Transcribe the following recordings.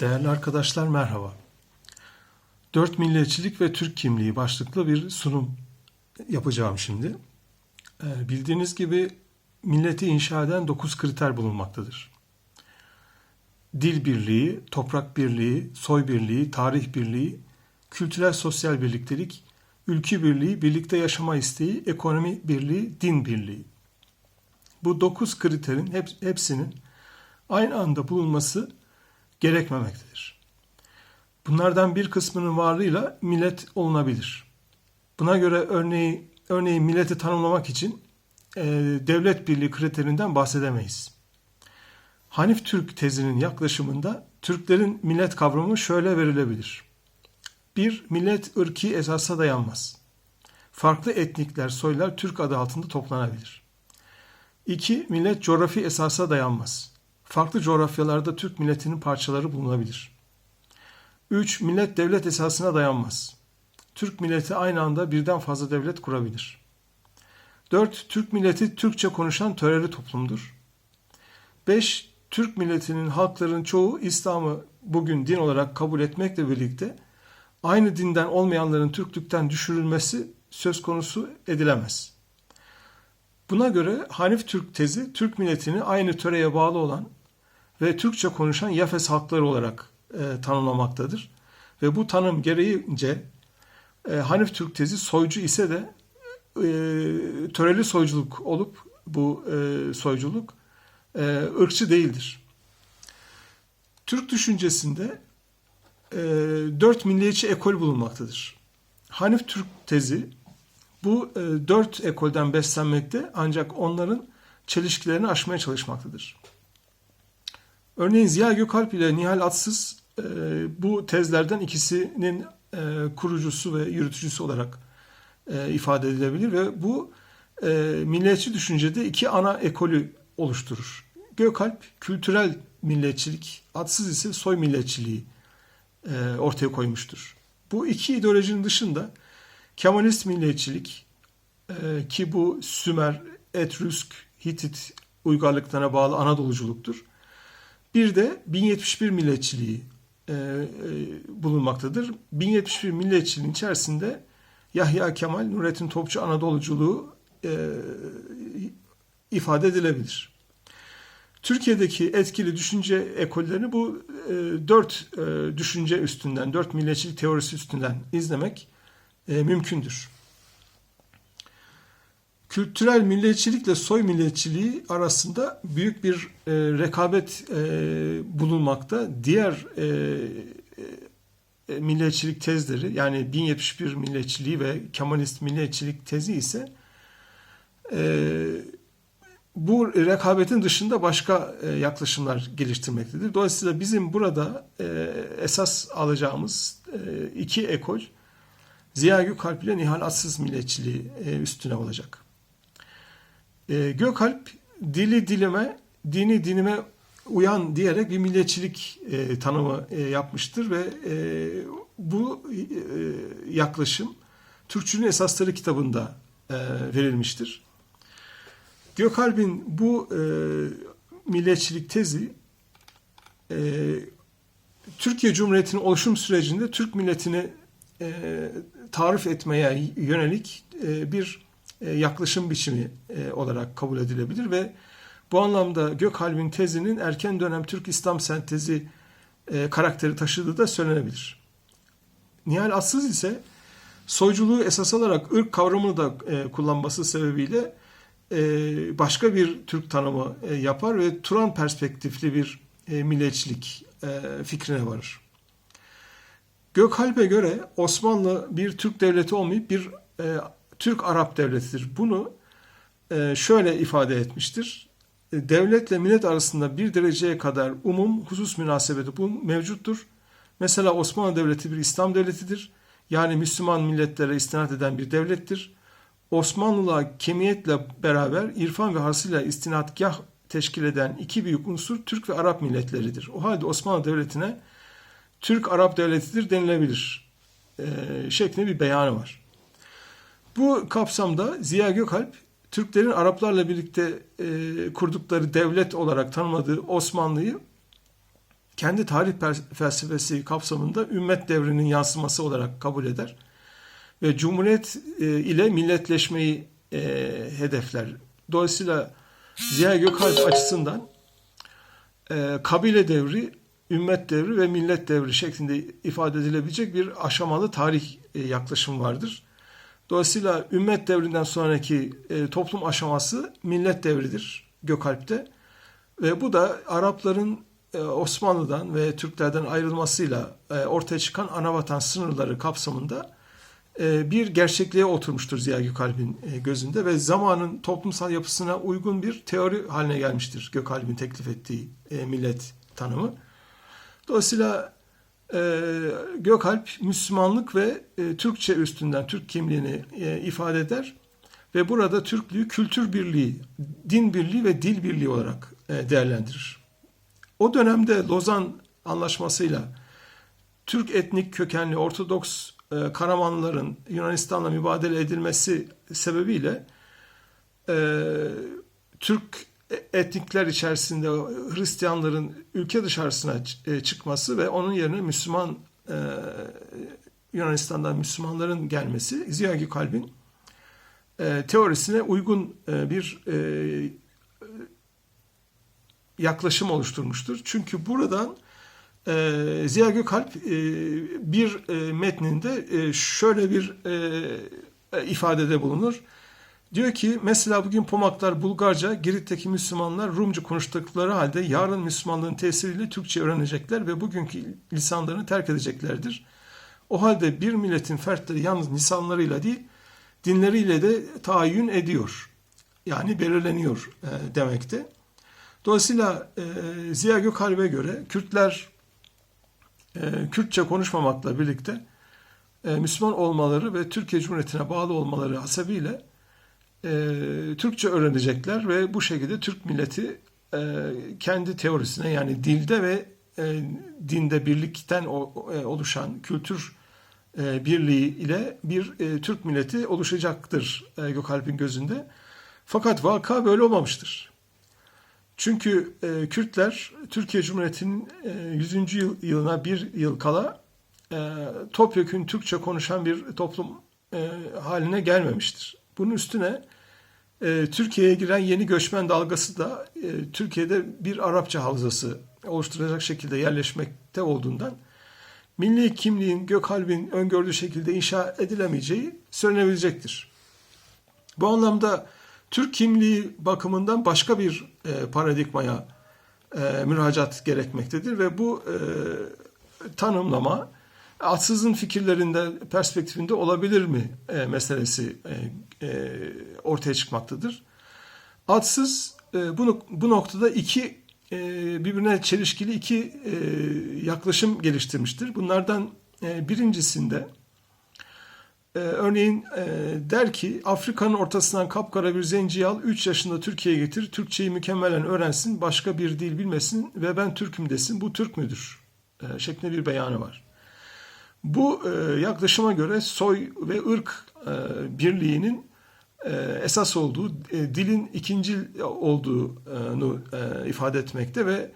Değerli arkadaşlar merhaba. Dört milliyetçilik ve Türk kimliği başlıklı bir sunum yapacağım şimdi. Ee, Bildiğiniz gibi milleti inşa eden dokuz kriter bulunmaktadır. Dil birliği, toprak birliği, soy birliği, tarih birliği, kültürel sosyal birliktelik, ülke birliği, birlikte yaşama isteği, ekonomi birliği, din birliği. Bu dokuz kriterin hep- hepsinin aynı anda bulunması gerekmemektedir. Bunlardan bir kısmının varlığıyla millet olunabilir. Buna göre örneği, örneğin milleti tanımlamak için e, devlet birliği kriterinden bahsedemeyiz. Hanif Türk tezinin yaklaşımında Türklerin millet kavramı şöyle verilebilir. Bir, millet ırki esasa dayanmaz. Farklı etnikler, soylar Türk adı altında toplanabilir. İki, millet coğrafi esasa dayanmaz. Farklı coğrafyalarda Türk milletinin parçaları bulunabilir. 3. Millet devlet esasına dayanmaz. Türk milleti aynı anda birden fazla devlet kurabilir. 4. Türk milleti Türkçe konuşan töreli toplumdur. 5. Türk milletinin halkların çoğu İslam'ı bugün din olarak kabul etmekle birlikte aynı dinden olmayanların Türklükten düşürülmesi söz konusu edilemez. Buna göre Hanif Türk tezi Türk milletini aynı töreye bağlı olan ve Türkçe konuşan Yafes halkları olarak e, tanımlamaktadır. Ve bu tanım gereğince e, Hanif Türk tezi soycu ise de e, töreli soyculuk olup bu e, soyculuk e, ırkçı değildir. Türk düşüncesinde e, dört milliyetçi ekol bulunmaktadır. Hanif Türk tezi bu e, dört ekolden beslenmekte ancak onların çelişkilerini aşmaya çalışmaktadır. Örneğin Ziya Gökalp ile Nihal Atsız e, bu tezlerden ikisinin e, kurucusu ve yürütücüsü olarak e, ifade edilebilir ve bu e, milliyetçi düşüncede iki ana ekolü oluşturur. Gökalp kültürel milliyetçilik, Atsız ise soy milliyetçiliği e, ortaya koymuştur. Bu iki ideolojinin dışında Kemalist milliyetçilik e, ki bu Sümer, Etrüsk, Hitit uygarlıklarına bağlı Anadoluculuktur. Bir de 1071 milliyetçiliği e, e, bulunmaktadır. 1071 milliyetçiliğin içerisinde Yahya Kemal, Nurettin Topçu Anadoluculuğu e, ifade edilebilir. Türkiye'deki etkili düşünce ekollerini bu e, dört e, düşünce üstünden, dört milliyetçilik teorisi üstünden izlemek e, mümkündür. Kültürel milliyetçilikle soy milliyetçiliği arasında büyük bir e, rekabet e, bulunmakta. Diğer e, e, milliyetçilik tezleri yani 1071 milliyetçiliği ve Kemalist milliyetçilik tezi ise e, bu rekabetin dışında başka e, yaklaşımlar geliştirmektedir. Dolayısıyla bizim burada e, esas alacağımız e, iki ekol Ziya Gökalp ile Nihal Atsız milliyetçiliği e, üstüne olacak. E, Gökalp dili dilime, dini dinime uyan diyerek bir milliyetçilik e, tanımı e, yapmıştır ve e, bu e, yaklaşım Türkçülüğün Esasları kitabında e, verilmiştir. Gökalp'in bu e, milliyetçilik tezi e, Türkiye Cumhuriyeti'nin oluşum sürecinde Türk milletini e, tarif etmeye yönelik e, bir e, yaklaşım biçimi e, olarak kabul edilebilir ve bu anlamda Gökalp'in tezinin erken dönem Türk İslam sentezi e, karakteri taşıdığı da söylenebilir. Nihal Atsız ise soyculuğu esas alarak ırk kavramını da e, kullanması sebebiyle e, başka bir Türk tanımı e, yapar ve Turan perspektifli bir e, milliyetçilik e, fikrine varır. Gökalp'e göre Osmanlı bir Türk devleti olmayıp bir e, Türk-Arap devletidir. Bunu e, şöyle ifade etmiştir. E, Devletle millet arasında bir dereceye kadar umum husus münasebeti bu mevcuttur. Mesela Osmanlı Devleti bir İslam devletidir. Yani Müslüman milletlere istinad eden bir devlettir. Osmanlılığa kemiyetle beraber irfan ve hasıyla istinadgah teşkil eden iki büyük unsur Türk ve Arap milletleridir. O halde Osmanlı Devleti'ne Türk-Arap devletidir denilebilir e, şeklinde bir beyanı var. Bu kapsamda Ziya Gökalp, Türklerin Araplarla birlikte e, kurdukları devlet olarak tanımladığı Osmanlı'yı kendi tarih felsefesi kapsamında ümmet devrinin yansıması olarak kabul eder ve cumhuriyet e, ile milletleşmeyi e, hedefler. Dolayısıyla Ziya Gökalp açısından e, kabile devri, ümmet devri ve millet devri şeklinde ifade edilebilecek bir aşamalı tarih e, yaklaşımı vardır. Dolayısıyla ümmet devrinden sonraki e, toplum aşaması millet devridir Gökalp'te. Ve bu da Arapların e, Osmanlı'dan ve Türklerden ayrılmasıyla ortaya çıkan anavatan sınırları kapsamında bir gerçekliğe oturmuştur Ziya Gökalp'in gözünde ve zamanın toplumsal yapısına uygun bir teori haline gelmiştir Gökalp'in teklif ettiği millet tanımı. Dolayısıyla e, Gökalp Müslümanlık ve e, Türkçe üstünden Türk kimliğini e, ifade eder ve burada Türklüğü kültür birliği, din birliği ve dil birliği olarak e, değerlendirir. O dönemde Lozan Anlaşması'yla Türk etnik kökenli Ortodoks e, Karamanlıların Yunanistan'la mübadele edilmesi sebebiyle e, Türk etnikler içerisinde Hristiyanların ülke dışarısına e, çıkması ve onun yerine Müslüman e, Yunanistan'dan Müslümanların gelmesi Ziya Gökalp'in e, teorisine uygun e, bir e, yaklaşım oluşturmuştur. Çünkü buradan e, Ziya Gökalp e, bir e, metninde e, şöyle bir e, ifadede bulunur. Diyor ki mesela bugün Pomaklar Bulgarca, Girit'teki Müslümanlar Rumca konuştukları halde yarın Müslümanlığın tesiriyle Türkçe öğrenecekler ve bugünkü lisanlarını terk edeceklerdir. O halde bir milletin fertleri yalnız lisanlarıyla değil, dinleriyle de tayin ediyor. Yani belirleniyor e, demekte. Dolayısıyla e, Ziya Gökalp'e göre Kürtler e, Kürtçe konuşmamakla birlikte e, Müslüman olmaları ve Türkiye Cumhuriyeti'ne bağlı olmaları hasebiyle e, Türkçe öğrenecekler ve bu şekilde Türk milleti e, kendi teorisine yani dilde ve e, dinde birlikten o, e, oluşan kültür e, birliği ile bir e, Türk milleti oluşacaktır e, Gökalp'in gözünde. Fakat vaka böyle olmamıştır. Çünkü e, Kürtler Türkiye Cumhuriyeti'nin e, 100. Yıl, yılına bir yıl kala e, topyekün Türkçe konuşan bir toplum e, haline gelmemiştir. Bunun üstüne e, Türkiye'ye giren yeni göçmen dalgası da e, Türkiye'de bir Arapça havzası oluşturacak şekilde yerleşmekte olduğundan milli kimliğin Gökalp'in öngördüğü şekilde inşa edilemeyeceği söylenebilecektir. Bu anlamda Türk kimliği bakımından başka bir e, paradigmaya e, müracaat gerekmektedir ve bu e, tanımlama atsızın fikirlerinde perspektifinde olabilir mi e, meselesi e, e, ortaya çıkmaktadır. Atsız e, bu, bu noktada iki e, birbirine çelişkili iki e, yaklaşım geliştirmiştir. Bunlardan e, birincisinde ee, örneğin e, der ki Afrika'nın ortasından kapkara bir zenciyi al 3 yaşında Türkiye'ye getir Türkçeyi mükemmelen öğrensin başka bir dil bilmesin ve ben Türk'üm desin bu Türk müdür? E, şeklinde bir beyanı var. Bu e, yaklaşıma göre soy ve ırk e, birliğinin e, esas olduğu dilin ikinci olduğunu ifade etmekte ve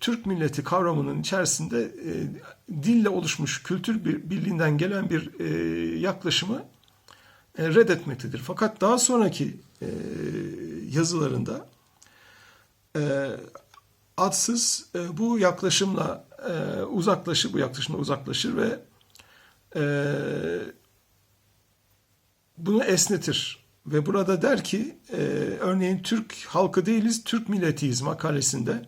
Türk milleti kavramının içerisinde dille oluşmuş kültür bir, birliğinden gelen bir yaklaşımı e, reddetmektedir. Fakat daha sonraki yazılarında adsız e, bu yaklaşımla e, uzaklaşır, bu yaklaşımla uzaklaşır ve e, bunu esnetir. Ve burada der ki, e, örneğin Türk halkı değiliz, Türk milletiyiz makalesinde.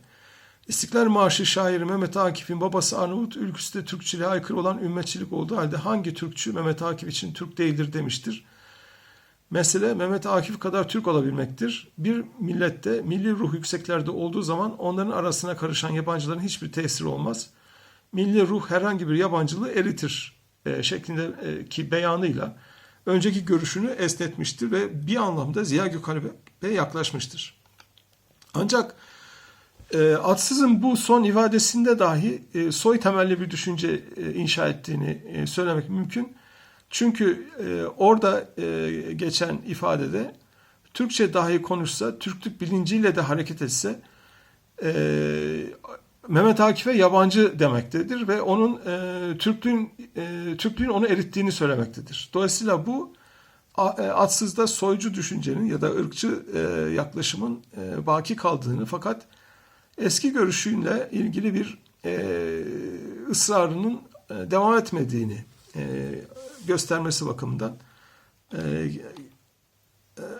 İstiklal Marşı şairi Mehmet Akif'in babası Arnavut ülküsü de Türkçiliğe aykırı olan ümmetçilik olduğu halde hangi Türkçü Mehmet Akif için Türk değildir demiştir. Mesele Mehmet Akif kadar Türk olabilmektir. Bir millette milli ruh yükseklerde olduğu zaman onların arasına karışan yabancıların hiçbir tesiri olmaz. Milli ruh herhangi bir yabancılığı eritir e, şeklindeki beyanıyla önceki görüşünü esnetmiştir ve bir anlamda Ziya Gökalp'e yaklaşmıştır. Ancak e, Atsız'ın bu son ifadesinde dahi e, soy temelli bir düşünce e, inşa ettiğini e, söylemek mümkün. Çünkü e, orada e, geçen ifadede Türkçe dahi konuşsa, Türklük bilinciyle de hareket etse, e, Mehmet Akif'e yabancı demektedir ve onun e, Türklüğün e, Türklüğün onu erittiğini söylemektedir. Dolayısıyla bu e, adsızda soycu düşüncenin ya da ırkçı e, yaklaşımın e, baki kaldığını fakat eski görüşüyle ilgili bir e, ısrarının e, devam etmediğini e, göstermesi bakımından e,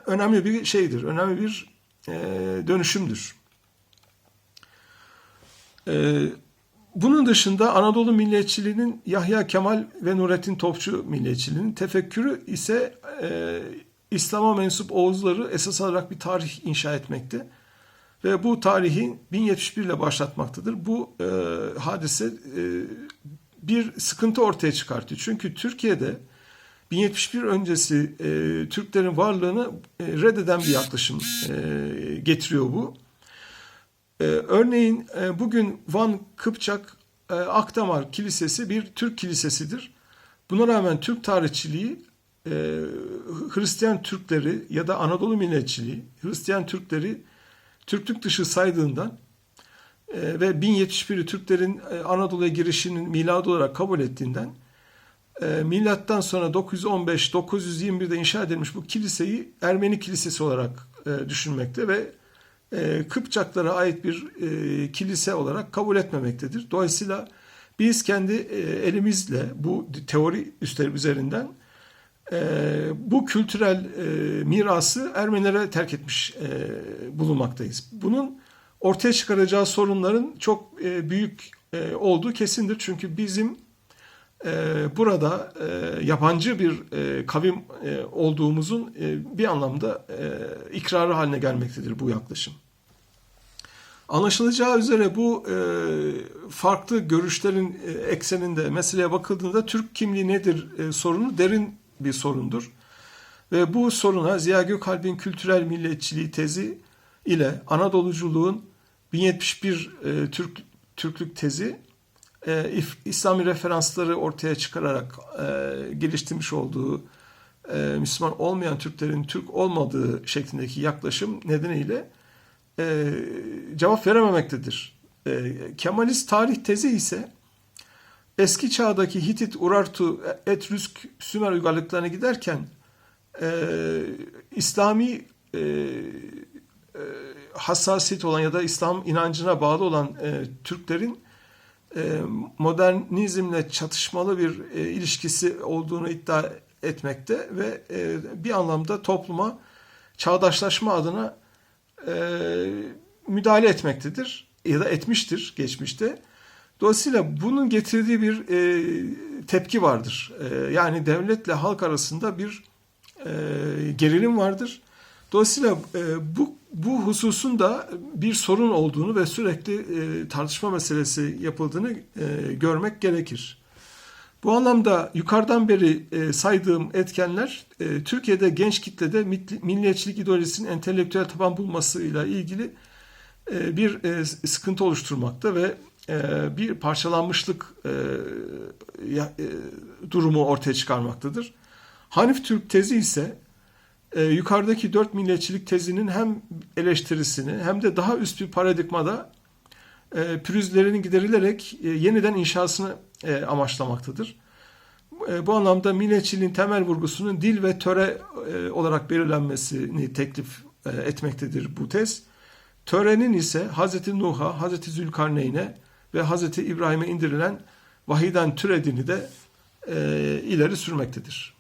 önemli bir şeydir, önemli bir e, dönüşümdür. E, bunun dışında Anadolu milliyetçiliğinin Yahya Kemal ve Nurettin Topçu milliyetçiliğinin tefekkürü ise e, İslam'a mensup Oğuzları esas alarak bir tarih inşa etmekte. Ve bu tarihi 1071 ile başlatmaktadır. Bu e, hadise e, bir sıkıntı ortaya çıkartıyor. Çünkü Türkiye'de 1071 öncesi e, Türklerin varlığını e, reddeden bir yaklaşım e, getiriyor bu. E, örneğin e, bugün Van Kıpçak e, Akdamar Kilisesi bir Türk kilisesidir. Buna rağmen Türk tarihçiliği e, Hristiyan Türkleri ya da Anadolu milletçiliği Hristiyan Türkleri Türklük dışı saydığından e, ve 1071'i Türklerin e, Anadolu'ya girişinin milad olarak kabul ettiğinden e, milattan sonra 915-921'de inşa edilmiş bu kiliseyi Ermeni kilisesi olarak e, düşünmekte ve e, Kıpçaklara ait bir kilise olarak kabul etmemektedir. Dolayısıyla biz kendi elimizle bu teori üstleri üzerinden e, bu kültürel e, mirası Ermenilere terk etmiş e, bulunmaktayız. Bunun ortaya çıkaracağı sorunların çok e, büyük e, olduğu kesindir. Çünkü bizim e, burada e, yabancı bir e, kavim e, olduğumuzun e, bir anlamda e, ikrarı haline gelmektedir bu yaklaşım. Anlaşılacağı üzere bu e, farklı görüşlerin e, ekseninde meseleye bakıldığında Türk kimliği nedir e, sorunu derin bir sorundur. Ve bu soruna Ziya Gökalp'in kültürel milliyetçiliği tezi ile Anadoluculuğun 1071 e, Türk Türklük tezi e, İf- İslami referansları ortaya çıkararak e, geliştirmiş olduğu e, Müslüman olmayan Türklerin Türk olmadığı şeklindeki yaklaşım nedeniyle e, cevap verememektedir. E, Kemalist tarih tezi ise eski çağdaki Hitit, Urartu, Etrüsk, Sümer uygarlıklarına giderken e, İslami e, e, hassasiyet olan ya da İslam inancına bağlı olan e, Türklerin e, modernizmle çatışmalı bir e, ilişkisi olduğunu iddia etmekte ve e, bir anlamda topluma çağdaşlaşma adına e, müdahale etmektedir ya da etmiştir geçmişte. Dolayısıyla bunun getirdiği bir e, tepki vardır. E, yani devletle halk arasında bir e, gerilim vardır. Dolayısıyla e, bu bu hususun da bir sorun olduğunu ve sürekli e, tartışma meselesi yapıldığını e, görmek gerekir. Bu anlamda yukarıdan beri e, saydığım etkenler e, Türkiye'de genç kitlede milli- milliyetçilik ideolojisinin entelektüel taban bulmasıyla ilgili e, bir e, sıkıntı oluşturmakta ve e, bir parçalanmışlık e, e, durumu ortaya çıkarmaktadır. Hanif Türk tezi ise e, yukarıdaki dört milliyetçilik tezinin hem eleştirisini hem de daha üst bir paradigmada e, pürüzlerinin giderilerek e, yeniden inşasını e, amaçlamaktadır. E, bu anlamda milliyetçiliğin temel vurgusunun dil ve töre e, olarak belirlenmesini teklif e, etmektedir bu tez. Törenin ise Hz. Nuh'a, Hz. Zülkarneyn'e ve Hz. İbrahim'e indirilen vahiden türediğini de e, ileri sürmektedir.